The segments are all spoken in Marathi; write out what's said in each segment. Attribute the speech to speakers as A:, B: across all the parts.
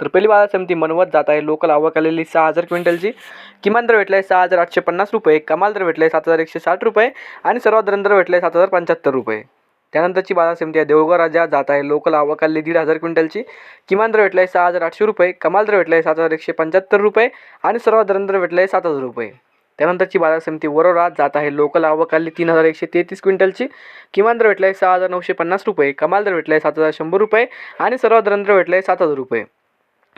A: तर पहिली बाजार समिती मनवत जात आहे. लोकल आवक आलेली सहा हजार क्विंटलची. किमान दर भेटला आहे सहा हजार आठशे पन्नास रुपये. कमाल दर भेटला आहे सात हजार एकशे साठ रुपये आणि सर्वात दर दर भेटला आहे सात हजार पंच्याहत्तर रुपये. त्यानंतरची बाजार समिती आहे देवघर राजा जात आहे. लोकल आवक आलेली दीड हजार क्विंटलची. किमान दर भेटला आहे सहा हजार आठशे रुपये. कमाल दर भेटला आहे सात हजार एकशे पंच्याहत्तर रुपये आणि सर्वात दर दर भेटला आहे सात हजार रुपये. त्यानंतरची बाजार समिती वरोरा जात आहे. लोकल आवक आली तीन हजार एकशे तेहतीस क्विंटलची. किमान दर भेटला आहे सहा हजार नऊशे पन्नास रुपये. कमाल दर भेटला आहे सात हजार शंभर रुपये आणि सर्वात दर भेटला आहे सात हजार रुपये.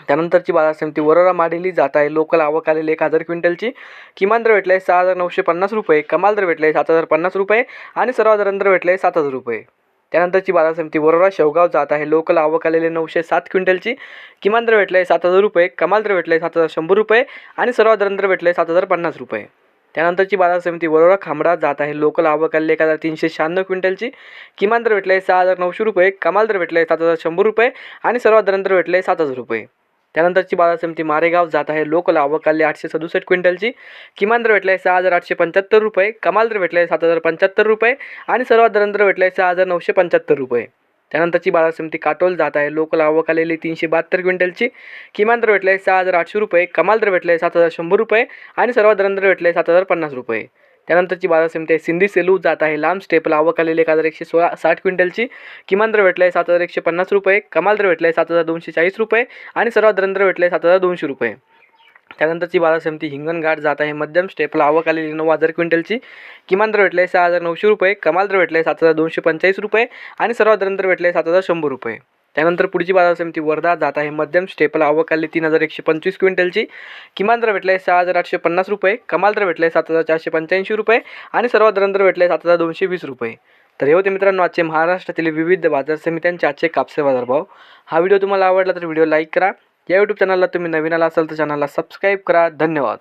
A: त्यानंतरची बाजार समिती वरोरा माडेली जात आहे लोकल आवक आलेली एक हजार क्विंटलची. किमान दर भेटला आहे सहा हजार नऊशे पन्नास रुपये कमाल दर भेटला आहे सात हजार पन्नास रुपये आणि सर्वात दर दर भेटला आहे सात हजार रुपये. त्यानंतरची बाजार समिती वरोरा शेवगाव जात आहे लोकल आवक आलेले नऊशे सात क्विंटलची. किमान दर भेटला आहे सात हजार रुपये कमाल दर भेटला आहे सात हजार शंभर रुपये आणि सर्वात दर भेटला आहे सात हजार पन्नास रुपये. त्यानंतरची बाजार समिती वरोरा खांबडा जात आहे लोकल आवक आलेली एक हजार तीनशे शहाण्णव क्विंटलची. किमान दर भेटला आहे सहा हजार नऊशे रुपये कमाल दर भेटला आहे सात हजार शंभर रुपये आणि सर्वात दर भेटला आहे सात हजार रुपये. त्यानंतरची बाजार समिती मारेगाव जात आहे. लोकल आवक आली आठशे सदुसष्ट क्विंटलची. किमान दर भेटला आहे सहा हजार आठशे पंच्याहत्तर रुपये. कमाल दर भेटला आहे सात हजार पंच्याहत्तर रुपये. आणि सर्वात दर दर भेटला आहे सहा हजार नऊशे पंच्याहत्तर रुपये. त्यानंतरची बाजार समिती काटोल जात आहे. लोकल आवक आलेली तीनशे बहात्तर क्विंटलची. किमान दर भेटला आहे सहा हजार आठशे रुपये. कमाल दर भेटला आहे सात हजार शंभर रुपये. आणि सर्वात दर दर भेटला आहे सात हजार पन्नास रुपये. त्यानंतरची बाजार समिती आहे. सिंधी सेलू जात आहे. लांब स्टेपला आवक आलेली एक हजार एकशे सोळा साठ क्विंटलची. किमान दर भेटला आहे सात हजार एकशे पन्नास रुपये. कमाल दर भेटला आहे सात हजार दोनशे चाळीस रुपये. आणि सर्वात दर भेटला आहे सात हजार दोनशे रुपये. त्यानंतरची बाजार समिती हिंगणघाट जात आहे. मध्यम स्टेपला आवक आलेली नऊ हजार क्विंटलची. किमान दर भेटला आहे सहा हजार नऊशे रुपये. कमाल दर भेटला आहे सात हजार दोनशे पंचेचाळीस रुपये. आणि सर्वात दर भेटला आहे सात हजार शंभर रुपये. त्यानंतर पुढची बाजार समिती वर्धा जात आहे मध्यम स्टेपला आवक आली तीन हजार एकशे पंचवीस क्विंटलची. किमान दर भेटला आहे सहा हजार आठशे पन्नास रुपये कमाल दर भेटला आहे सात हजार चारशे पंच्याऐंशी रुपये आणि सर्वात दर दर भेटला आहे सात हजार दोनशे वीस रुपये. तर हे होते मित्रांनो आजचे महाराष्ट्रातील विविध बाजार समित्यांचे आजचे कापसे बाजारभाव. हा व्हिडिओ तुम्हाला आवडला तर व्हिडिओ लाईक करा. या यूट्यूब चॅनलला तुम्ही नवीन आला असाल तर चॅनलला सबस्क्राईब करा. धन्यवाद.